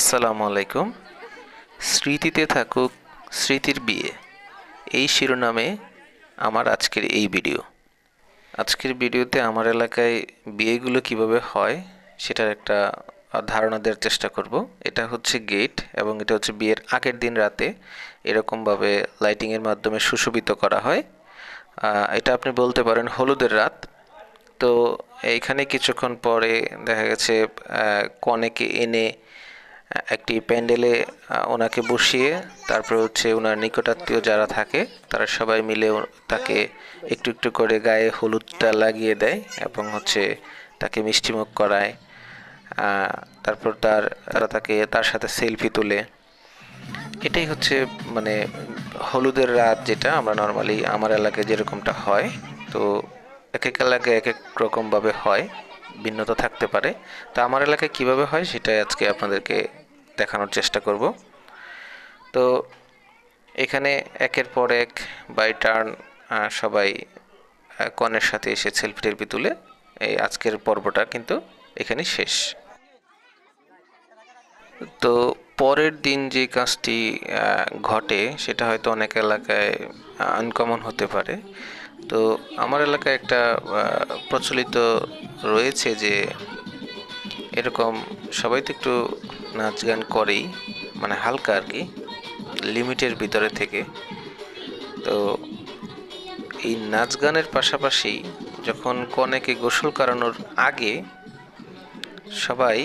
আসসালামু আলাইকুম। স্মৃতিতে থাকুক স্মৃতির বিয়ে। এই শিরোনামে আমার আজকের এই ভিডিও। আজকের ভিডিওতে আমার এলাকায় বিয়েগুলো কীভাবে হয় সেটার একটা ধারণা দেওয়ার চেষ্টা করব। এটা হচ্ছে গেট এবং এটা হচ্ছে বিয়ের আগের দিন রাতে এরকমভাবে লাইটিংয়ের মাধ্যমে সুশোভিত করা হয়। এটা আপনি বলতে পারেন হলুদের রাত। তো এইখানে কিছুক্ষণ পরে দেখা গেছে কনেকে এনে একটি প্যান্ডেলে ওনাকে বসিয়ে তারপর হচ্ছে ওনার নিকটাত্মীয় যারা থাকে, তারা সবাই মিলে তাকে একটু একটু করে গায়ে হলুদটা লাগিয়ে দেয় এবং হচ্ছে তাকে মিষ্টিমুখ করায়। তারপর তার, তারা তাকে, তার সাথে সেলফি তোলে। এটাই হচ্ছে মানে হলুদের রাত যেটা আমরা নর্মালি আমার এলাকায় যেরকমটা হয়, তো এক এক এলাকায় এক এক রকমভাবে হয়, ভিন্নতা থাকতে পারে। তা আমার এলাকায় কীভাবে হয় সেটাই আজকে আপনাদেরকে দেখানোর চেষ্টা করব। তো এখানে একের পর এক বাই টার্ন সবাই কনের সাথে এসে সেলফি টেলফি তুলে এই আজকের পর্বটা কিন্তু এখানেই শেষ। তো পরের দিন যে কাজটি ঘটে সেটা হয়তো অনেক এলাকায় আনকমন হতে পারে। তো আমার এলাকায় একটা প্রচলিত রয়েছে যে এরকম সবাই তো একটু নাচ গান করেই মানে হালকা আর কি, লিমিটের ভিতরে থেকে। তো এই নাচ গানের পাশাপাশি যখন কনেকে গোসল করানোর আগে সবাই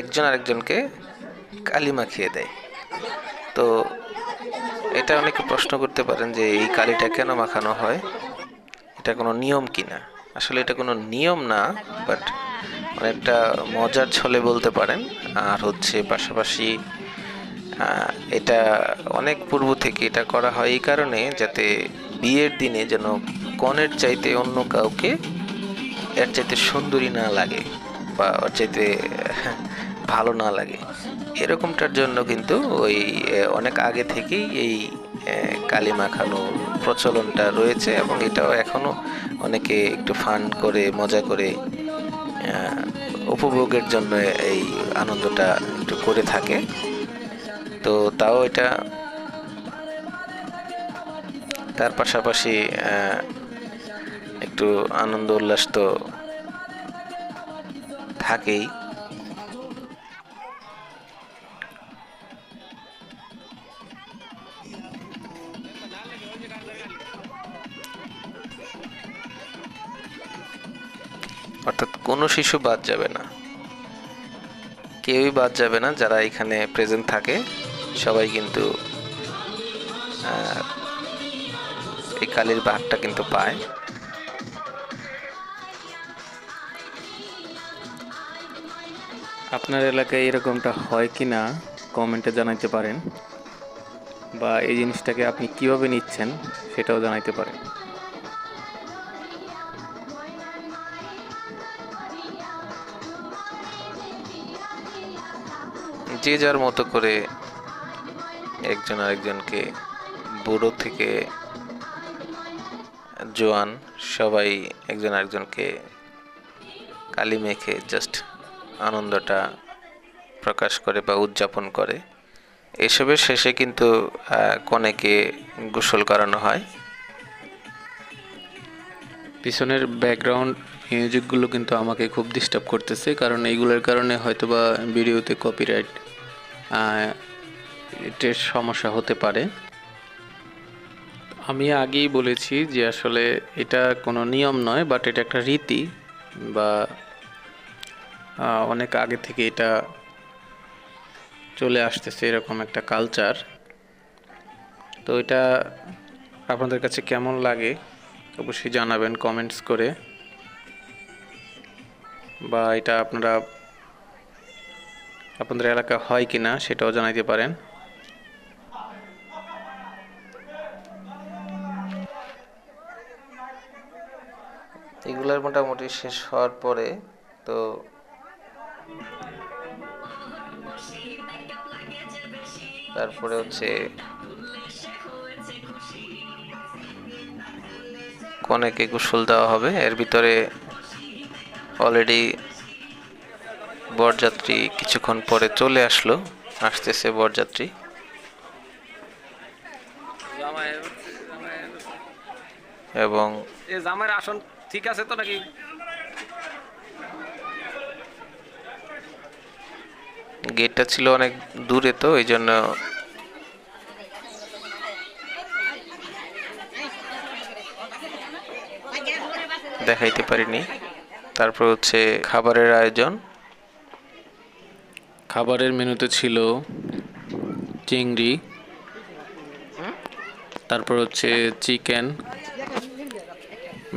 একজন আরেকজনকে কালি মাখিয়ে দেয়। তো এটা অনেকে প্রশ্ন করতে পারেন যে এই কালিটা কেন মাখানো হয়? এটা কোনো নিয়ম কিনা? আসলে এটা কোনো নিয়ম না, বাট অনেকটা মজার ছলে বলতে পারেন। আর হচ্ছে পাশাপাশি এটা অনেক পূর্ব থেকে এটা করা হয় এই কারণে যাতে বিয়ের দিনে যেন কনের চাইতে অন্য কাউকে এর চাইতে সুন্দরী না লাগে বা ওর চাইতে ভালো না লাগে। এরকমটার জন্য কিন্তু ওই অনেক আগে থেকেই এই কালি মাখানো প্রচলনটা রয়েছে এবং এটাও এখনও অনেকে একটু ফান করে, মজা করে উপভোগের জন্য এই আনন্দটা একটু করে থাকে। তো তাও এটা তার পাশাপাশি একটু আনন্দ উল্লাস তো থাকেই। কোনো শিশু বাদ যাবে না। কেউই বাদ যাবে না যারা এখানে প্রেজেন্ট থাকে। সবাই কিন্তু এই কালির ভাগটা কিন্তু পায়। আপনার এলাকায় এরকমটা হয় কি না কমেন্টে জানাইতে পারেন। বা এই জিনিসটাকে আপনি কীভাবে নিচ্ছেন সেটাও জানাইতে পারেন। যে যার মতো করে একজন আরেকজনকে বুড়ো থেকে জোয়ান সবাই একজন আরেকজনকে কালি মেখে জাস্ট আনন্দটা প্রকাশ করে বা উদযাপন করে। এসবের শেষে কিন্তু কনেকে গোসল করানো হয়। পিছনের ব্যাকগ্রাউন্ড মিউজিকগুলো কিন্তু আমাকে খুব ডিস্টার্ব করতেছে, কারণ এইগুলোর কারণে হয়তোবা ভিডিওতে কপিরাইট এটার সমস্যা হতে পারে। আমি আগেই বলেছি যে আসলে এটা কোনো নিয়ম নয় বাট এটা একটা রীতি বা অনেক আগে থেকে এটা চলে আসতেছে এরকম একটা কালচার তো এটা আপনাদের কাছে কেমন লাগে অবশ্যই জানাবেন কমেন্টস করে। বা এটা আপনারা আপনাদের এলাকা হয় কি না সেটাও জানাইতে পারেন। এগুলার মোটামুটি শেষ হওয়ার পরে তো তারপরে হচ্ছে কনেকে গোসল দেওয়া হবে। এর ভিতরে অলরেডি বরযাত্রী কিছুক্ষণ পরে চলে আসলো আসতেছে বরযাত্রী। এবং জামাইয়ের আসন ঠিক আছে তো নাকি? গেটটা ছিল অনেক দূরে তো এই জন্য দেখাইতে পারিনি। তারপর হচ্ছে খাবারের আয়োজন। খাবারের মেনুতে ছিল চিংড়ি, তারপর হচ্ছে চিকেন,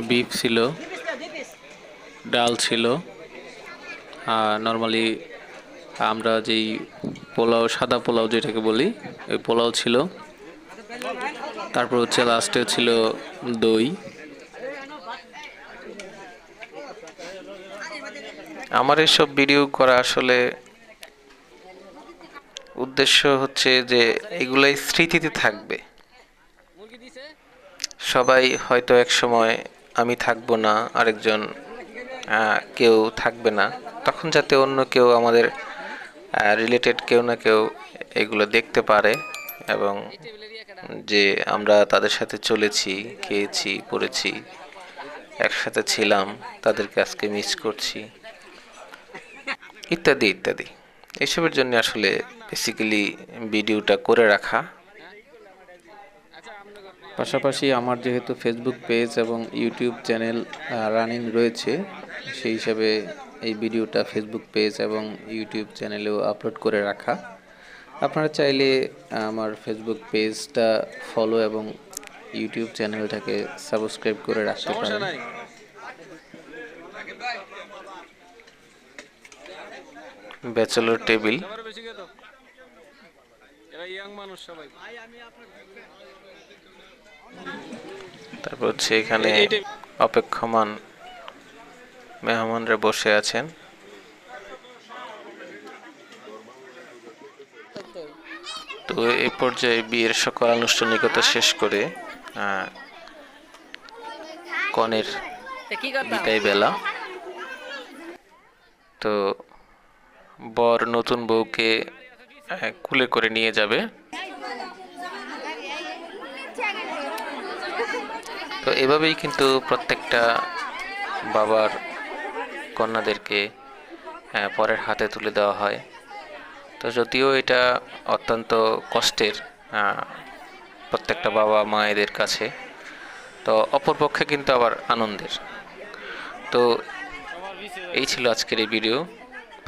বিফ ছিল, ডাল ছিল, আর নর্মালি আমরা যেই পোলাও, সাদা পোলাও যেটাকে বলি, ওই পোলাও ছিল। তারপর হচ্ছে লাস্টে ছিল দই। আমার এসব ভিডিও করা আসলে উদ্দেশ্য হচ্ছে যে এগুলাই স্মৃতিতে থাকবে। সবাই হয়তো এক সময় আমি থাকব না, আরেকজন কেউ থাকবে না। তখন যাতে অন্য কেউ আমাদের রিলেটেড কেউ না কেউ এগুলো দেখতে পারে এবং যে আমরা তাদের সাথে চলেছি, খেয়েছি, পড়েছি, একসাথে ছিলাম, তাদেরকে আজকে মিস করছি। ইত্যাদি ইত্যাদি। এসবের জন্য আসলে বেসিক্যালি ভিডিওটা করে রাখা। পাশাপাশি আমার যেহেতু ফেসবুক পেজ এবং ইউটিউব চ্যানেল রানিং রয়েছে সেই হিসাবে এই ভিডিওটা ফেসবুক পেজ এবং ইউটিউব চ্যানেলেও আপলোড করে রাখা। আপনারা চাইলে আমার ফেসবুক পেজটা ফলো এবং ইউটিউব চ্যানেলটাকে সাবস্ক্রাইব করে রাখতে পারেন। ব্যাচেলর টেবিল তারপর হচ্ছে এখানে অপেক্ষমান মেহমানরা বসে আছেন। তো এই পর্যায়ে বিয়ের সকল আনুষ্ঠানিকতা শেষ করে আহ, কনের বিদায় বেলা। তো বর নতুন বউকে কুলে করে নিয়ে যাবে। তো এভাবেই কিন্তু প্রত্যেকটা বাবার কন্যাদেরকে পরের হাতে তুলে দেওয়া হয়। তো যদিও এটা অত্যন্ত কষ্টের প্রত্যেকটা বাবা মায়েদের কাছে, তো অপরপক্ষে কিন্তু আবার আনন্দের। তো এই ছিল আজকের এই ভিডিও